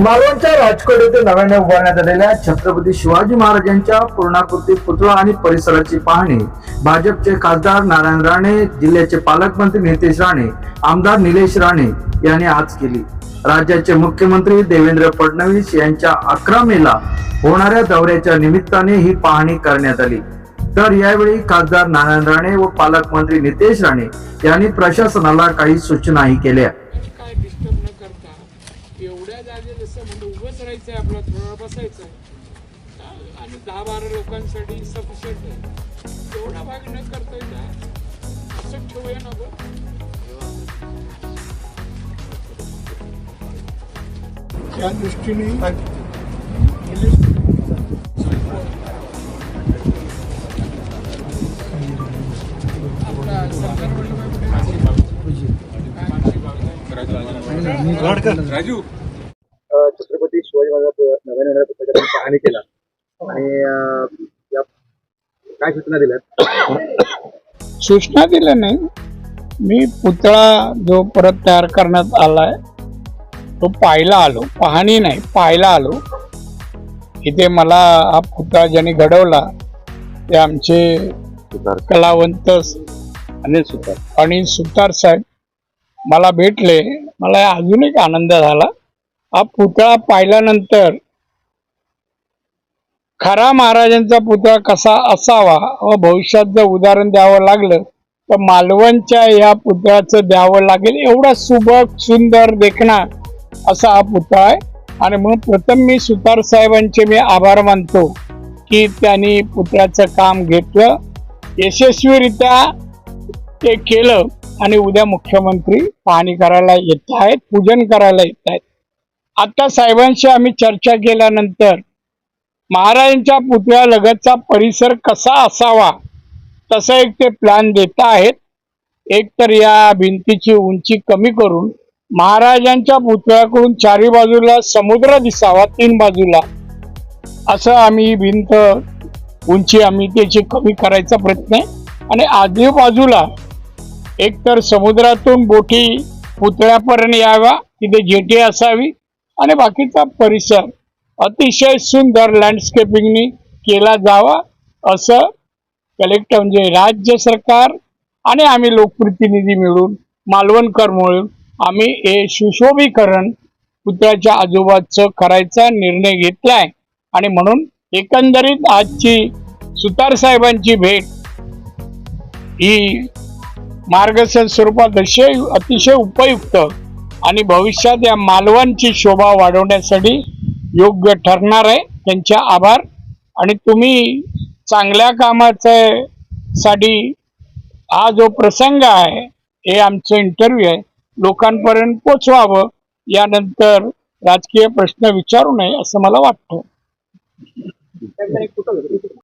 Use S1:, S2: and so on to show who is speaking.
S1: मालवणच्या राजकोट येथे नव्याने उभारण्यात आलेल्या छत्रपती शिवाजी महाराजांच्या पूर्णाकृती पुतळा आणि परिसराची पाहणी. भाजपचे खासदार नारायण राणे जिल्ह्याचे पालकमंत्री नितेश राणे आमदार निलेश राणे यांनी आज केली. राज्याचे मुख्यमंत्री देवेंद्र फडणवीस यांच्या अकरा मेला होणाऱ्या दौऱ्याच्या निमित्ताने ही पाहणी करण्यात आली. तर यावेळी खासदार नारायण राणे व पालकमंत्री नितेश राणे यांनी प्रशासनाला काही सूचनाही केल्या
S2: काय डिस्टर्ब न करता एवढ्या जागे जसं म्हणजे आपलं थोडं बसायचं. आहे आणि दहा बारा लोकांसाठी सफिशियंट आहे. एवढा भाग न करता येता असं ठेवूया ना
S3: त्या दृष्टीने
S2: आपला
S1: शिवाजी महाराज नव्याने होणाऱ्या पुस्तकाची पाहणी केला. आणि या काय सूचना दिल्यात?
S2: सूचना दिल्या नाही. मी पुतळा जो परत तयार करण्यात आलाय तो पाहायला आलो. पाहणी नाही पाहायला आलो. इथे मला हा पुतळा ज्यांनी घडवला ते आमचे कलावंत
S1: अनिल सुतार.
S2: अनिल सुतार साहेब मला भेटले. मला अजून एक आनंद झाला. हा पुतळा पाहिल्यानंतर खरा महाराजांचा पुतळा कसा असावा व भविष्यात जर उदाहरण द्यावं लागलं तर मालवणच्या या पुतळ्याचं द्यावं लागेल. एवढा सुबक सुंदर देखणा असा हा पुतळा आहे. आणि म्हणून प्रथम मी सुतार साहेबांचे मी आभार मानतो की त्यांनी पुतळ्याचं काम घेतलं. यशस्वीरित्या ते केलं आणि उद्या मुख्यमंत्री पाहणी करायला येत आहेत पूजन करायला येत आहेत. आता साहेबांशी आम्ही चर्चा केल्यानंतर महाराजांच्या पुतळ्या लगतचा परिसर कसा असावा तसं एक ते प्लॅन देत आहेत. एक तर या भिंतीची उंची कमी करून महाराजांच्या पुतळ्याकडून चारी बाजूला समुद्र दिसावा तीन बाजूला. असं आम्ही भिंत उंची आम्ही त्याची कमी करायचा प्रयत्न आहे. आणि आजूबाजूला एक तर समुद्रातून बोटी पुतळ्यापर्यंत याव्या तिथे जेटी असावी आणि बाकीचा परिसर अतिशय सुंदर लँडस्केपिंगनी केला जावा असं कलेक्टर म्हणजे राज्य सरकार आणि आम्ही लोकप्रतिनिधी मिळून मालवणकर मिळून आम्ही हे सुशोभीकरण पुतळ्याच्या आजोबाचं करायचा निर्णय घेतलाय. आणि म्हणून एकंदरीत आजची सुतार साहेबांची भेट ही मार्गदर्शन स्वरूपात अतिशय अतिशय उपयुक्त. आणि भविष्यात या मालवणची शोभा वाढवण्यासाठी योग्य ठरणार आहे. त्यांचे आभार. आणि तुम्ही चांगल्या कामाचं साठी हा जो प्रसंग आहे हे आमचं इंटरव्ह्यू आहे लोकांपर्यंत पोचवावं यानंतर राजकीय प्रश्न विचारू नये असं मला वाटतं.